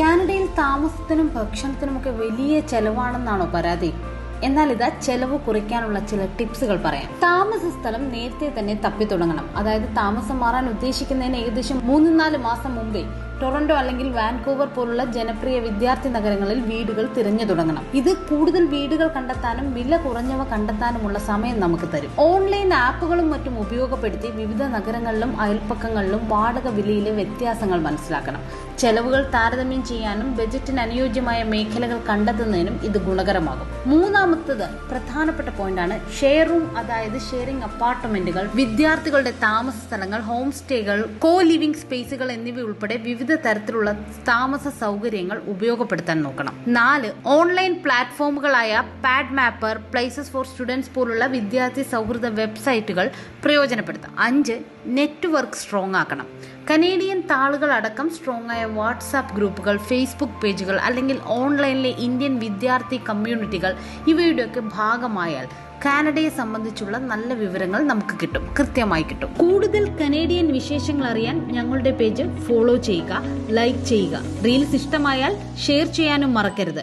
കാനഡയിൽ താമസത്തിനും ഭക്ഷണത്തിനുമൊക്കെ വലിയ ചെലവാണെന്നാണോ പരാതി? എന്നാൽ ഇതാ ചെലവ് കുറയ്ക്കാനുള്ള ചില ടിപ്സുകൾ പറയാം. താമസ സ്ഥലം നേരത്തെ തന്നെ തപ്പി തുടങ്ങണം. അതായത് താമസം മാറാൻ ഉദ്ദേശിക്കുന്നതിന് ഏകദേശം മൂന്ന് നാല് മാസം മുമ്പേ ടൊറന്റോ അല്ലെങ്കിൽ വാൻകൂവർ പോലുള്ള ജനപ്രിയ വിദ്യാർത്ഥി നഗരങ്ങളിൽ വീടുകൾ തിരഞ്ഞു തുടങ്ങണം. ഇത് കൂടുതൽ വീടുകൾ കണ്ടെത്താനും വില കുറഞ്ഞവ കണ്ടെത്താനുമുള്ള സമയം നമുക്ക് തരും. ഓൺലൈൻ ആപ്പുകളും മറ്റും ഉപയോഗപ്പെടുത്തി വിവിധ നഗരങ്ങളിലും അയൽപ്പക്കങ്ങളിലും വാടക വിലയിലെ വ്യത്യാസങ്ങൾ മനസ്സിലാക്കണം. ചെലവുകൾ താരതമ്യം ചെയ്യാനും ബജറ്റിന് അനുയോജ്യമായ മേഖലകൾ കണ്ടെത്തുന്നതിനും ഇത് ഗുണകരമാകും. മൂന്നാമത്തത് പ്രധാനപ്പെട്ട പോയിന്റാണ് ഷെയർ റൂം അതായത് ഷെയറിംഗ് അപ്പാർട്ട്മെന്റുകൾ വിദ്യാർത്ഥികളുടെ താമസ സ്ഥലങ്ങൾ ഹോം സ്റ്റേകൾ കോ ലിവിംഗ് സ്പേസുകൾ എന്നിവ ഉൾപ്പെടെ വിവിധ തരത്തിലുള്ള താമസ സൗകര്യങ്ങൾ ഉപയോഗപ്പെടുത്താൻ നോക്കണം. നാല് ഓൺലൈൻ പ്ലാറ്റ്ഫോമുകളായ pad mapper places for students പോലുള്ള വിദ്യാർത്ഥി സൗഹൃദ വെബ്സൈറ്റുകൾ പ്രയോജനപ്പെടുത്താം. അഞ്ച് നെറ്റ്വർക്ക് സ്ട്രോങ് ആക്കണം കനേഡിയൻ താളുകൾ അടക്കം സ്ട്രോങ് ആയ വാട്സാപ്പ് ഗ്രൂപ്പുകൾ ഫേസ്ബുക്ക് പേജുകൾ അല്ലെങ്കിൽ ഓൺലൈനിലെ ഇന്ത്യൻ വിദ്യാർത്ഥി കമ്മ്യൂണിറ്റികൾ ഇവയുടെയൊക്കെ ഭാഗമായാൽ കാനഡയെ സംബന്ധിച്ചുള്ള നല്ല വിവരങ്ങൾ നമുക്ക് കിട്ടും കൃത്യമായി കിട്ടും. കൂടുതൽ കനേഡിയൻ വിശേഷങ്ങൾ അറിയാൻ ഞങ്ങളുടെ പേജ് ഫോളോ ചെയ്യുക ലൈക്ക് ചെയ്യുക. റീൽസ് ഇഷ്ടമായാൽ ഷെയർ ചെയ്യാനും മറക്കരുത്.